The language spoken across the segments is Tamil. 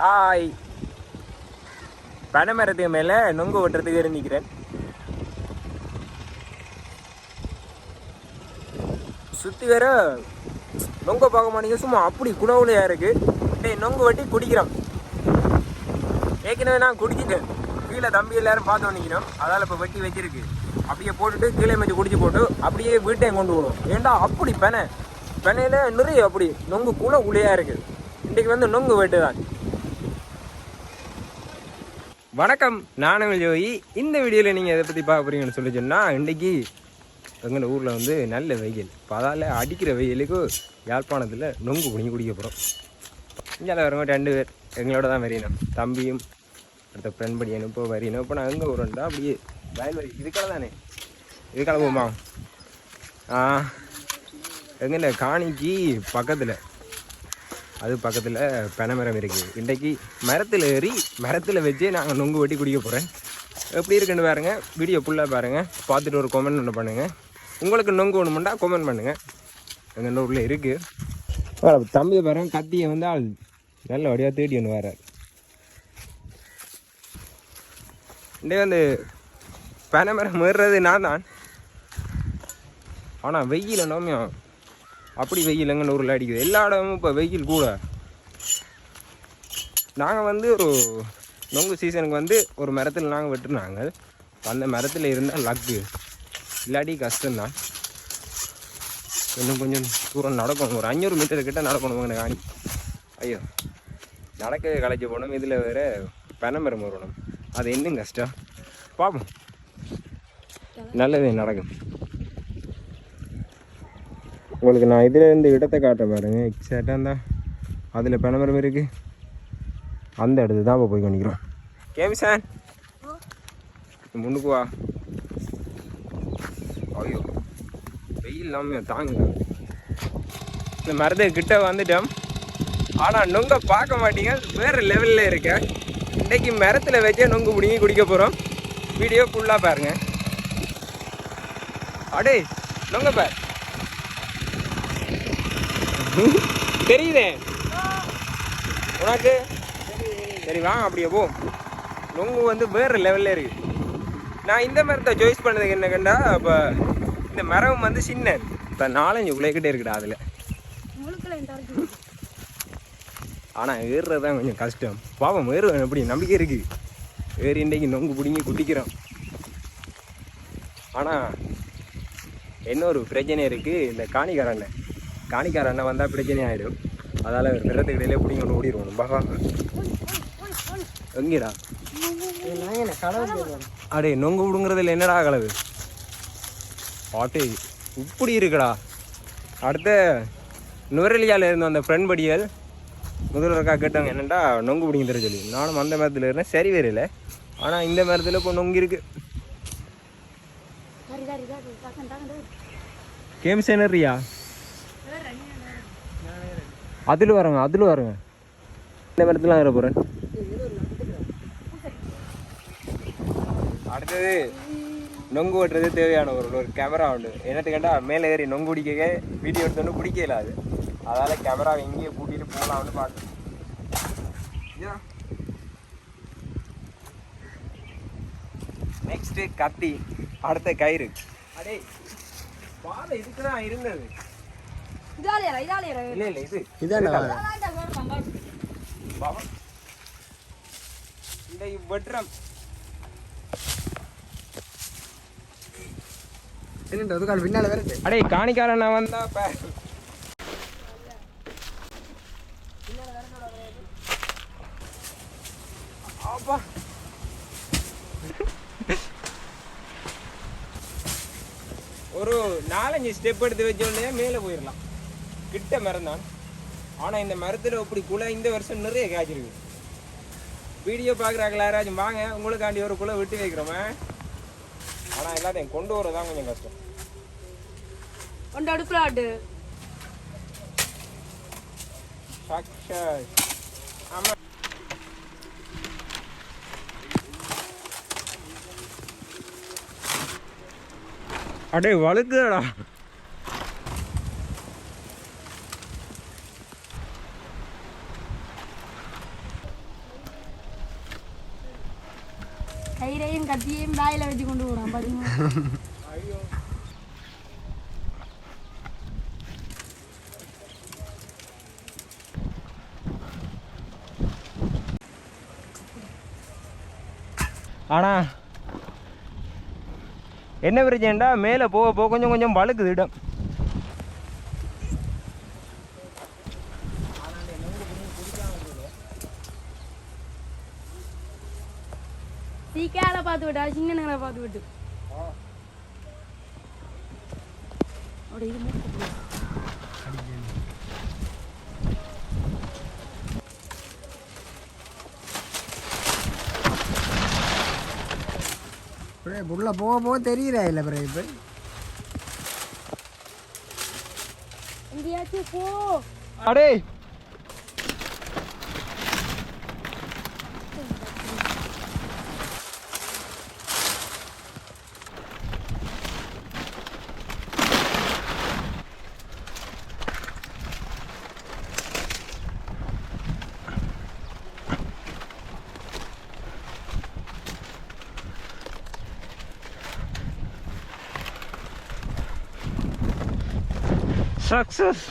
ஹாய் பனைமரத்துக்கு மேலே நொங்கு ஓட்டுறதுக்கு இருந்திக்கிறேன் சுற்றி வேற நொங்க பார்க்க மாட்டேங்க சும்மா அப்படி குணவுலையா இருக்கு. டேய் நொங்கு வெட்டி குடிக்கிறோம். ஏற்கனவே நான் குடிச்சிட்டேன். கீழே தம்பி எல்லாரும் பார்த்து நிற்கிறோம் அதால் இப்போ வெட்டி வச்சிருக்கு. அப்படியே போட்டுட்டு கீழே மஞ்சள் குடிச்சு போட்டு அப்படியே வீட்டையும் கொண்டு விடும் ஏண்டா அப்படி பெனை? பெனையில் நிறைய அப்படி நொங்கு குண உளியா இருக்குது இன்றைக்கு வந்து நொங்கு வெட்டு தான் வணக்கம் நானும் ஜோயி. இந்த வீடியோவில் நீங்கள் எதை பற்றி பார்க்க போகிறீங்கன்னு சொல்லி சொன்னால் இன்றைக்கி எங்கள் ஊரில் வந்து நல்ல வெயில். இப்போ அதால் அடிக்கிற வெயிலுக்கு யாழ்ப்பாணத்தில் நொங்கு குடிங்க குடிக்க போகிறோம் இங்கே வரவங்க ரெண்டு பேர் எங்களோட தான் வரையணும். தம்பியும் அடுத்த ஃப்ரெண்ட் படியனும் இப்போ வரையணும். இப்போ நான் எங்கே ஊருண்டா அப்படியே வயல்வெளி இதுக்கால தானே? இதுக்கால போமா ஆ காணிக்கு பக்கத்தில் அது பக்கத்தில் பனைமரம் இருக்குது. இன்றைக்கி மரத்தில் ஏறி மரத்தில் வச்சு நாங்கள் நொங்கு வெட்டி குடிக்க போகிறேன் எப்படி இருக்குன்னு பாருங்கள் வீடியோ ஃபுல்லாக பாருங்கள் பார்த்துட்டு ஒரு கமெண்ட் ஒன்று பண்ணுங்கள் உங்களுக்கு நொங்கு வேணுமெண்டா கமெண்ட் பண்ணுங்கள் எங்கள் ஊரில் இருக்குது தம்பியை பாருங்க கத்தியை வந்து ஆள் நல்ல வடிவாக தேடி ஒன்று வர்றார். இன்றைக்கு வந்து பனைமரம் ஏறுறது நான் தான். ஆனால் வெயில் நோமியம் அப்படி வெயில் எங்கே நூறுல அடிக்குது. எல்லா இடமும் இப்போ வெயில் கூட. நாங்கள் வந்து ஒரு நொங்கு சீசனுக்கு வந்து ஒரு மரத்தில் நாங்கள் வெட்டுனாங்க. அந்த மரத்தில் இருந்தால் லக்கு. இல்லாட்டி கஷ்டம்தான். இன்னும் கொஞ்சம் தூரம் நடக்கணும். ஒரு அஞ்சூறு மீட்டர் கிட்ட நடக்கணும் எனக்கு காணி. ஐயோ. நடக்க களைச்சி போகணும் இதில் வேறு பனைமரம் வரணும் அது இன்னும் கஷ்டம். பார்ப்போம் நல்லது நடக்கும். உங்களுக்கு நான் இதில் இருந்து இடத்தை காட்ட பாருங்கள் எக்ஸாக்டாக இருந்தால் அதில் பனைமரம் இருக்குது அந்த இடத்து தான் இப்போ போய் பண்ணிக்கிறோம் கேம் சார் முன்னுக்குவா ஐயோ வெயில் இல்லாமல் தாங்குங்க இந்த மரத்தை கிட்ட வந்துட்டோம். ஆனால் நொங்க பார்க்க மாட்டீங்க. வேறு லெவலில் இருக்கேன். இன்னைக்கு மரத்தில் வச்சே நொங்கு பிடிங்கி குடிக்க போகிறோம் வீடியோ ஃபுல்லாக பாருங்கள் அடே நுங்க பார். தெரியுதே. உனக்கு? சரி வாங்க அப்படியே போ. நொங்கு வந்து வேறு லெவலில் இருக்கு. நான் இந்த மரத்தை சாய்ஸ் பண்ணதுக்கு என்ன கண்டா இப்போ இந்த மரம் வந்து சின்ன. இப்போ நாலஞ்சு உழைக்கிட்டே இருக்குடா அதில். ஆனால் ஏறுறது தான் கொஞ்சம் கஷ்டம். பாவம் ஏறுவேன் எப்படி? நம்பிக்கை இருக்குது ஏறி இன்றைக்கி நொங்கு பிடிங்கி குடிக்கிறோம் ஆனால் இன்னொரு பிரச்சனை இருக்குது இந்த காணிக்கார அண்ணன் காணிக்கார அண்ணன் வந்தால் பிரச்சனை ஆகிடும் அதால் நிறத்துக்கு இடையிலே பிடிங்கி கொண்டு ஓடிடுவோம். பாபா எங்கேடா? அடே நொங்கு விடுங்கிறதுல என்னடா கலவு பாட்டு இப்படி இருக்குடா. அடுத்த நுவரெலியாவில் இருந்த அந்த ஃப்ரெண்ட் படியல் முதல்வருக்கா கேட்டாங்க என்னடா நொங்கு பிடிங்க தர சொல்லி? நானும் அந்த மரத்தில் இருந்தேன். சரி வரல ஆனால் இந்த மரத்தில் இப்போ நொங்கு இருக்கு. கேம் சேனரியா அதில் வரங்க அதில் வரங்க. இந்த மரத்துலாம் வர போகிறேன் அடுத்தது நொங்கு ஓட்டுறது தேவையான ஒரு ஒரு கேமரா உண்டு. என்னத்து கேட்டால் மேலே ஏறி நொங்கு பிடிக்க வீடியோ எடுத்தோன்னு பிடிக்கல அது. அதால் கேமரா எங்கேயே கூட்டிகிட்டு போகலாம்னு பார்த்து. நெக்ஸ்ட்டு கத்தி அடுத்த கயிறு. அடே பாதை இதுக்கு தான் இருந்தது. இல்லை இல்லை இது. இதான பாவா இந்த அடே காணிக்காரன் நான் வந்தா அப்பா ஒரு நாலஞ்சு ஸ்டெப் எடுத்து வச்ச உடனே மேலே போயிடலாம் கிட்ட மரம் தான் ஆனால் இந்த மரத்தில் இப்படி குலை இந்த வருஷம் நிறைய காய்ச்சிருக்கு. வீடியோ பார்க்குறாங்களா யாராச்சும்? வாங்க உங்களுக்காண்டி ஒரு குலை விட்டு வைக்கிறோமே ஆனால் எல்லாத்தையும் கொண்டு வரதான் கொஞ்சம் கஷ்டம். கொண்டு அடுப்புலாடு சக்சஸ். ஆமா. அடே வழுக்குடா கயிறையும் கத்தியையும் வாயில வச்சு கொண்டு போறான் பாத்தீங்களா ஆனால் என்ன பிரச்சனைடா மேலே போக போக கொஞ்சம் கொஞ்சம் வழுக்குது இடம் அப்படி இது மூக்கு போடு. அப்படியே உள்ள போக போக தெரியுறா இல்லை பிறகு இப்போ? எங்கேயாச்சும் போ. அடே சக்சஸ்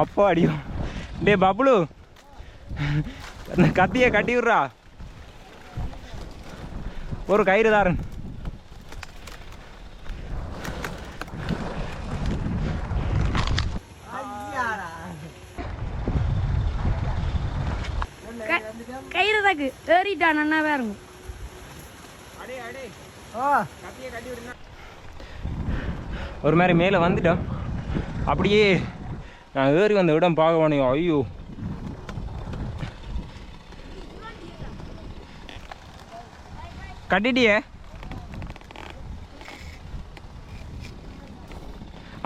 அப்பா அடியும் டே பப்ளு அந்த கத்தியை கட்டி விட்றா. ஒரு கயிறு தாரன். கயிறு தாக்கு. ஏறிட்டான் அண்ணா ஓ ஒரு மாதிரி மேலே வந்துட்டோம். அப்படியே நான் ஏறி வந்த இடம் பார்க்க ஐயோ. கட்டிட்டியே?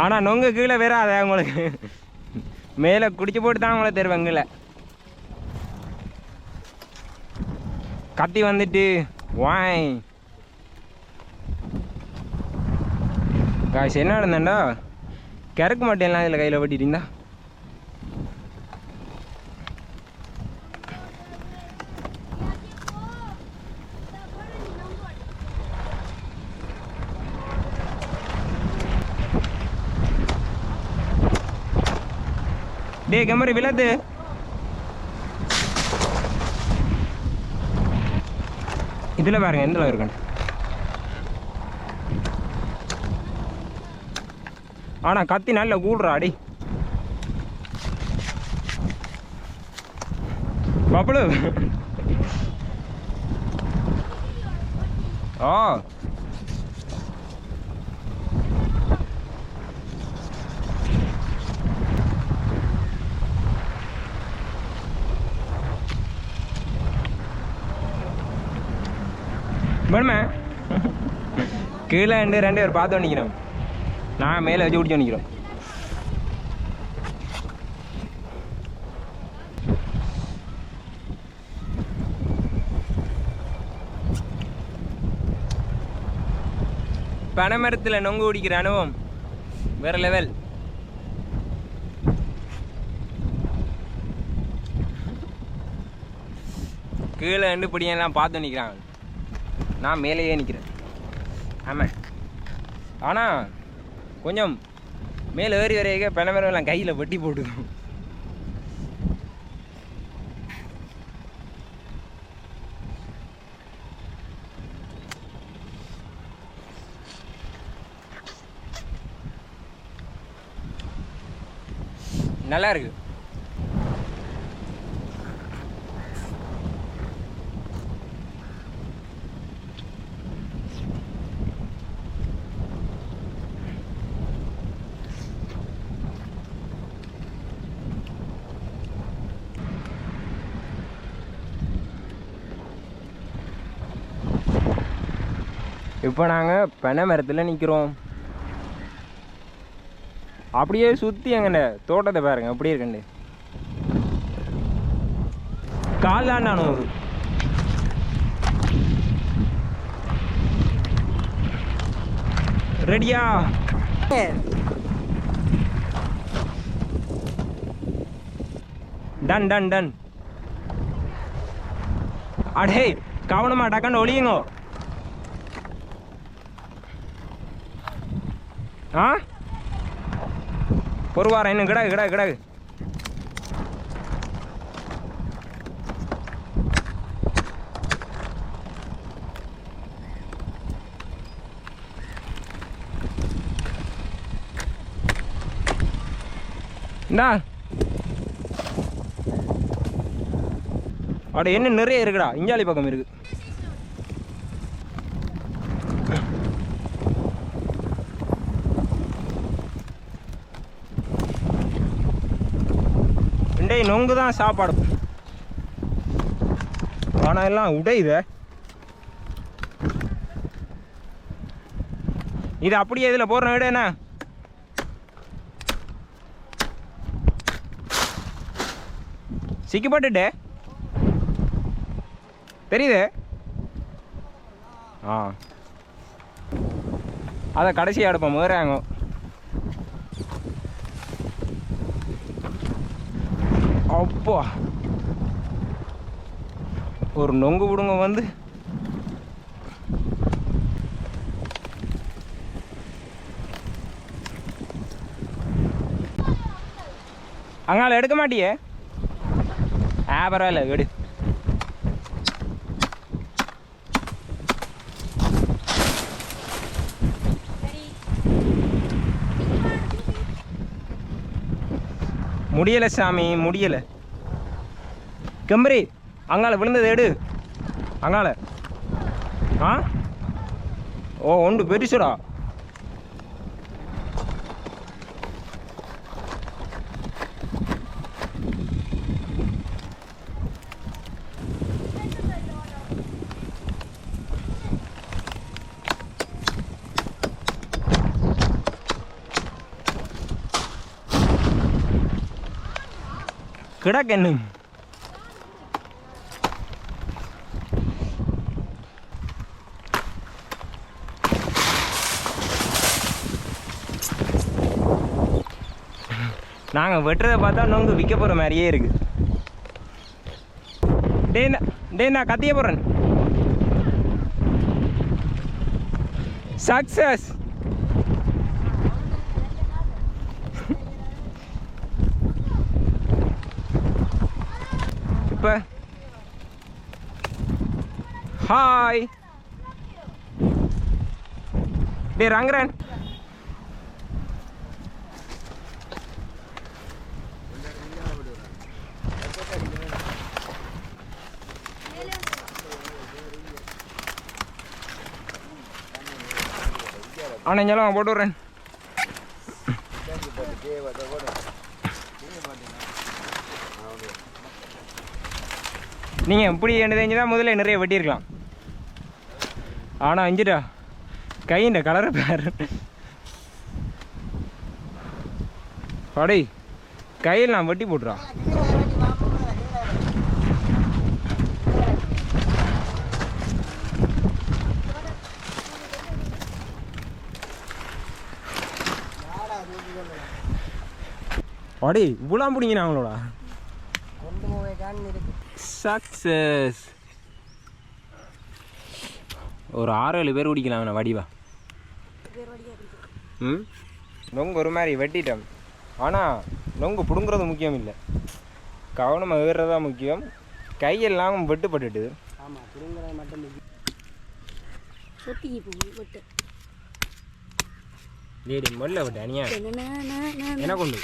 ஆனால் நொங்க கீழே வராத உங்களுக்கு. மேலே குடிச்சு போட்டு தான் உங்களை தருவாங்கல்ல கத்தி வந்துட்டு வாய். காய்ச்சி என்ன நடந்தேன்டா? கிறக்க மாட்டேன்லாம் இதில் கையில் வெட்டிட்டீங்களா? டே கமரி விளத்து இதில் பாருங்க எந்த இருக்கணும் ஆனா கத்தி நல்ல கூடுறா அடி. பப்பளு. ஆ. வேணுமே கீழே ரெண்டு ரெண்டு பேர் பார்த்து நிற்கிறோம் நான் மேலே வச்சு பிடிச்சி நிற்கிறோம் பனைமரத்தில் நொங்கு குடிக்கிற அனுபவம் வேற லெவல் கீழே ரெண்டு பிடியெல்லாம் பார்த்து நிற்கிறாங்க நான் மேலேயே நிற்கிறேன் ஆமாம் ஆனால் கொஞ்சம் மேலே ஏறி வரையாக பெணமரம் கையில் வெட்டி போட்டுக்கும் நல்லா இருக்குது இப்போ நாங்கள் பெனை மரத்தில் நிற்கிறோம் அப்படியே சுற்றி எங்கண்ட தோட்டத்தை பாருங்க அப்படியே இருக்கண்டு கால் நானும். ரெடியா டன் டன் டன் அடே கவனமா டக்கன்னு ஒளியுங்கோ. ஆ? ஒரு வாரம் இன்னும் கிடாகு கிடாகு கிடக்கு இந்தா. அட என்ன நிறைய இருக்குடா. இஞ்சாலி பக்கம் இருக்கு. இண்டே நொங்கு தான் சாப்பாடு. ஆனால் எல்லாம் உடையுதே இது. அப்படியே இதில் போடுற விட என்ன? சிக்கப்பட்டுட்டே தெரியுது? ஆ. அதை கடைசி அடுப்போம் முதறாங்க அப்பா. ஒரு நொங்கு விடுங்க வந்து. அங்கால எடுக்க மாட்டியே? ஆ பரவாயில்ல எடு முடியலை சாமி முடியலை. கம்பரி அங்கால விழுந்தது எடு. அங்கால ஆ? ஓ ஒன்று பெருசுடா. கிடக்கு நாங்கள் வெட்டுறதை பார்த்தா நொங்கு விற்க போகிற மாதிரியே இருக்கு. டேண்ணா நான் கத்திய போகிறேன் சக்சஸ் இப்போ ஹாய் டே ரங்கரன் அணைஞ்சாலும் போட்டு விட்றேன் நீங்கள் எப்படி என்ன தெரிஞ்சுதான் முதல்ல நிறைய வெட்டியிருக்கலாம். ஆனால் அஞ்சுடா கையின் கலரு பாரு அடே கையில் நான் வெட்டி போட்டுறான் அடே இவ்வளோ பிடிங்க அவங்களோட கொண்டு போய் காணி சக்சஸ் ஒரு ஆறு ஏழு பேர் குடிக்கலாம் அவனை வடிவா. ம்? நொங்கு ஒரு மாதிரி வெட்டிட்டோம். ஆனால் நொங்கு பிடுங்குறது முக்கியம் இல்லை. கவனமாக ஏறுறதா முக்கியம். கையெல்லாம் வெட்டுப்பட்டுட்டு. ஆமாம் பிடுங்குறது மட்டும் விட்டு. லேடி மொல்ல விட்டு அனியா. என்ன கொண்டு?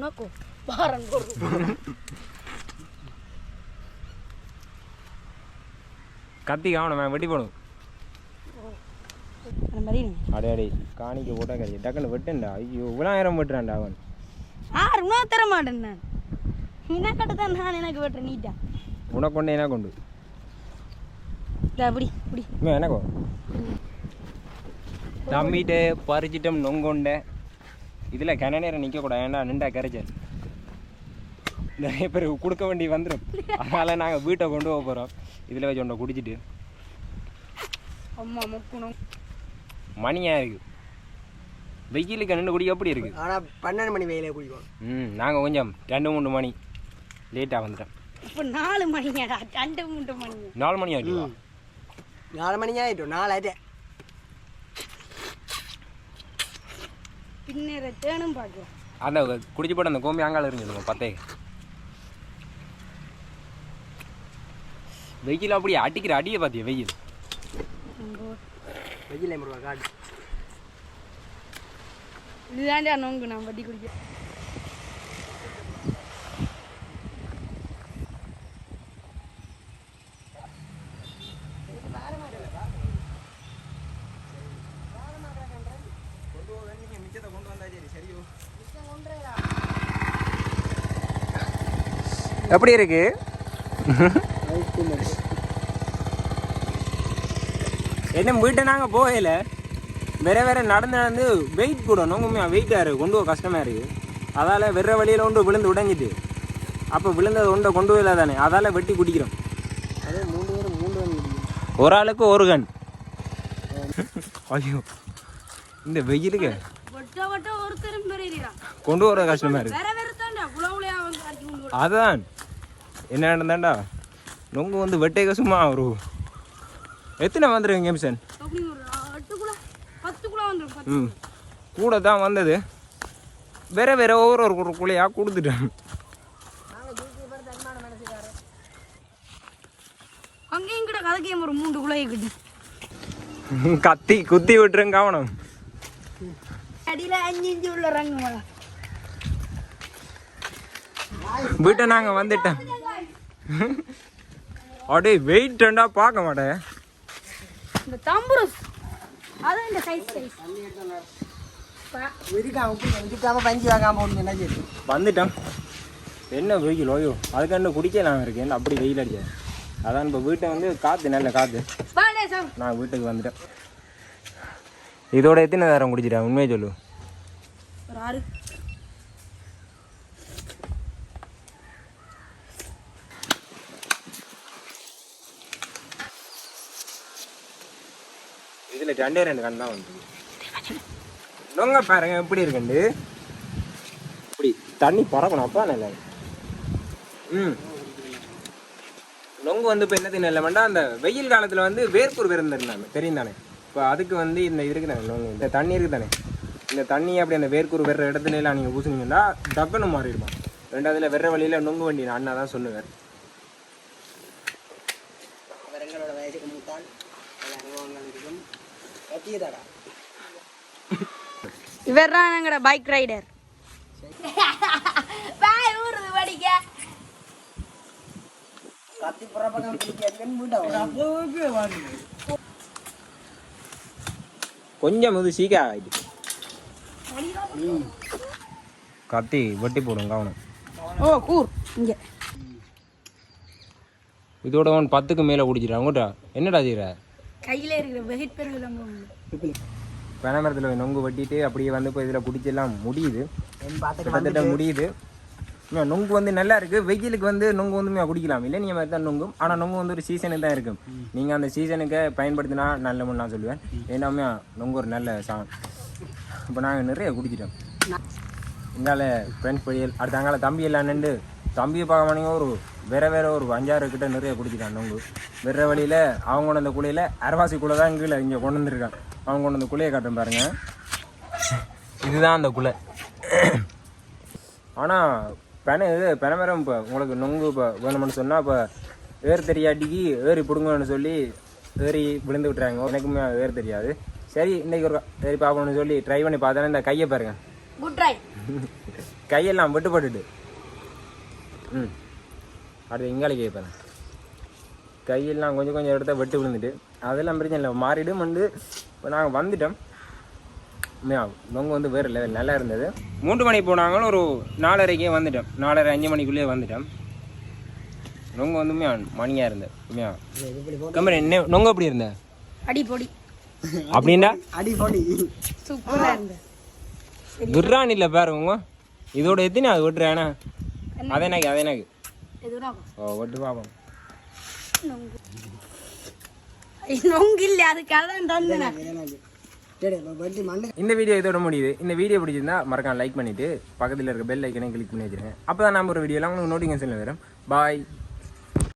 உனக்கோ பாரன் கத்தி கவனம் வெட்டி போடும் அடே அடே காணிக்க போட்டா கறி டக்குன்னு வெட்டுண்டா ஐயோ இவ்வளோ நேரம் வெட்டுறான்டா அவன். ஆறு உணவு தர மாட்டேன் நான். என்ன கட்ட நான் எனக்கு வெட்டுறேன் நீட்டா. உனக்கு கொண்டு என்ன கொண்டு? அப்படி இப்படி எனக்கோ தம்பிட்டு பறிச்சிட்டம் நொங்கொண்ட. இதில் கன நேரம் நிற்கக்கூடாது ஏன்டா நின்றா கரைச்சல்? நிறைய பேர் கொடுக்க வேண்டி வந்துடும் அதனால் நாங்கள் வீட்டை கொண்டு போக போகிறோம் இதில் வச்சு ஒன்றை குடிச்சிட்டு. அம்மா முக்கணும். மணியாக இருக்குது வெயிலுக்கு நின்று குடிக்க எப்படி இருக்குது ஆனா பன்னெண்டு மணி வெயிலே குடிக்கும் ம் நாங்கள் கொஞ்சம் ரெண்டு மூணு. மணி லேட்டாக வந்துட்டோம். இப்போ நாலு மணிங்கடா ரெண்டு மூன்று மணி. நாலு மணி ஆகிடுவா நாலு மணி ஆயிட்டோம். நாலாயிட்டே பின்னேற தேனும் பார்க்குறேன் அந்த குடிச்சு போட்டு அந்த கோம்பி அங்கால இருந்துருங்க பத்தே. வெயில் அப்படி அடிக்கிற அடியை பார்த்தியா வெயில்? வெயிலே முருகா காடு. இதுதான்டா நோங்கு நான் வட்டி குடிக்க. எப்படி இருக்கு? என்ன வீட்டை நாங்கள் போகல. வேற வேற நடந்து நடந்து வெயிட் கூட நோங்குமையா வெயிட்டாக இருக்குது கொண்டு போக கஷ்டமாக இருக்குது அதால் வெற வழியில் ஒன்று விழுந்து உடைஞ்சிட்டு. அப்போ விழுந்தது ஒன்றை கொண்டு போயில தானே. அதால் வெட்டி குடிக்கிறோம். அதே மூணு பேரும் மூணு ஒரு ஆளுக்கு ஒரு கன். ஐயோ. இந்த வெயிலுக்கு. கொண்டு வர கொண்டு வர அதான். என்ன நடந்தாண்டா? நொங்கு வந்து வெட்டேக்க சும்மா ஒரு எத்தனை வந்துருங்க கேம்சன் ம். கூட. தான் வந்தது. வேற வேற ஒவ்வொரு ஒரு குழையாக கொடுத்துட்டேன். அங்கேயும் கிட்ட கதைக்கையும் ஒரு மூன்று குளையை கிட்ட கத்தி குத்தி விட்டுருங்க கவனம். அடியில அஞ்சு இஞ்சு உள்ள ரங்க வீட்டை நாங்கள் வந்துட்டோம். அப்படியே வெயிட்டண்டா பார்க்க மாட்டேன் இந்த தம்புரஸ் அதான் இந்த சைஸ் சைஸ் ஒன்று என்ன என்ன வெயில் ஓயோ அதுக்காண்டு குடிக்கலாம் இருக்கேன். அப்படி வெயில் அடிச்சது அதான் இப்போ வீட்டை வந்து காற்று நல்ல காற்று நான் வீட்டுக்கு வந்துட்டேன். இதோட எத்தனை நேரம் குடிச்சிட்டேன் உண்மையை சொல்லு. ஒரு ஆறு. இதில் ரெண்டே ரெண்டு கண் தான் வந்து நொங்க பாருங்க எப்படி இருக்குண்டு? இப்படி தண்ணி பறக்கணும் அப்பா நல்லா ம். நொங்கு வந்து இப்போ என்ன தின்ன இல்லைமெண்டா அந்த வெயில் காலத்தில் வந்து வேர்க்கூர் விருந்திருந்தாங்க தெரியும் தானே? இப்போ அதுக்கு வந்து இந்த இருக்கு தானே நொங்கு இந்த தண்ணி இருக்கு தானே இந்த தண்ணி அப்படி அந்த வேர்க்கூர் வெற இடத்துல எல்லாம் நீங்கள் பூசுனீங்கன்னா டக்குன்னு மாறிடுமா? ரெண்டாவதுல வெற வழியில் நொங்கு வண்டி நான் அண்ணா தான் சொல்லுவேன் அவர் எங்களோட வயசுக்கு மூத்தால் பல அனுபவங்கள் இருக்கும் கத்தியதாடா இவர் தான் எங்கட பைக் ரைடர் பாய் ஊறுது படிக்க. கத்தி புறப்பக்கம் பிடிக்காதுன்னு மூட்டை கொஞ்சம் இது சீக்கிரம் கத்தி வெட்டி போடும் கவனம். ஓ கூர் இங்க. இதோட ஒன் பத்துக்கு மேலே குடிச்சிடா உங்கள்கிட்ட என்னடா செய்கிற கையில இருக்கிற வெயிட் பெருவில பனைமரத்தில் நொங்கு வெட்டிட்டு அப்படியே வந்து இப்போ இதில் குடிச்செல்லாம் முடியுது. கிட்டத்தட்ட முடியுது. நொங்கு வந்து நல்லா இருக்குது வெயிலுக்கு வந்து நொங்கு வந்து குடிக்கலாம். இல்லை நீங்கள் மாதிரி தான் நொங்கும். ஆனால் நொங்கு வந்து ஒரு சீசனுக்கு தான் இருக்கும். நீங்கள் அந்த சீசனுக்கு பயன்படுத்தினா நல்ல நான் சொல்லுவேன். ஏன்னாமே நொங்கு ஒரு நல்ல சா இப்போ நாங்கள் நிறைய குடிச்சிட்டோம். இங்கால ஃப்ரெண்ட்ஸ் பொரியல் அடுத்த அங்கால தம்பி எல்லாம் நின்று தம்பியை பார்க்க மாட்டீங்க ஒரு வேற வேற ஒரு அஞ்சாறு கிட்ட நிறைய குடிச்சிட்டான் நொங்கு வேற வழியில் அவங்க கொண்டு வந்த குழியில் அரவாசி குலை தான் கீழே இங்கே கொண்டு வந்திருக்கான் அவங்க கொண்டு வந்த குலையை காட்டுறேன் பாருங்க. இதுதான் அந்த குலை. ஆனால் பென இது பெனமரம் இப்போ உங்களுக்கு நொங்கு இப்போ வேணும்னு சொன்னால் இப்போ ஏர் தெரியாட்டிக்கு ஏறி பிடுங்கன்னு சொல்லி ஏறி விழுந்து விட்டுறாங்க. எனக்குமே ஏர் தெரியாது. சரி இன்னைக்கு ஒரு ஏறி பார்க்கணும்னு சொல்லி ட்ரை பண்ணி பார்த்தேன்னா இந்த கையை பாருங்க. குட் ட்ரை கையெல்லாம் வெட்டுப்பட்டுட்டு. ம். அடுத்து இங்காலி கை பாருங்க. கையெல்லாம் கொஞ்சம் கொஞ்சம் இடத்த வெட்டு விழுந்துட்டு அதெல்லாம் பிரச்சனை இல்லை. மாறிடும் வந்து இப்போ நாங்கள் வந்துட்டோம். உண்மையா, நொங்கு வந்து வேறு லெவல் நல்லா இருந்தது. மூன்று மணிக்கு போனாங்களும் ஒரு நாலரைக்கே வந்துட்டோம். நாலரை அஞ்சு மணிக்குள்ளேயே வந்துட்டோம். நொங்கு வந்து மணியாக இருந்தது. உண்மையா கம்பெனி என்ன நொங்கு எப்படி இருந்த? அடி பொடி. அப்படின்னா? அடி போடி. சூப்பரா இருந்த துர்ரான் இல்லை பாருங்க இதோட எத்தனை அது வெட்டுறேன்னா அதே எனக்கு அதே எனக்கு எதுனா ஓ வெட்டு பார்ப்போம் நொங்கு. நொங்கு இல்லை அதுக்காக தான் தந்தேன். எனக்கு சரி இப்போ வண்டி மண்ணு இந்த வீடியோ இதோட முடியுது. இந்த வீடியோ பிடிச்சிருந்தா மறக்காம லைக் பண்ணிட்டு பக்கத்தில் இருக்க பெல் ஐக்கனையும் கிளிக் பண்ணி வச்சிருங்க. அப்போ தான் நம்ம ஒரு வீடியோலாம் உங்களுக்கு நோட்டிஃபிகேஷன் வரும். பாய்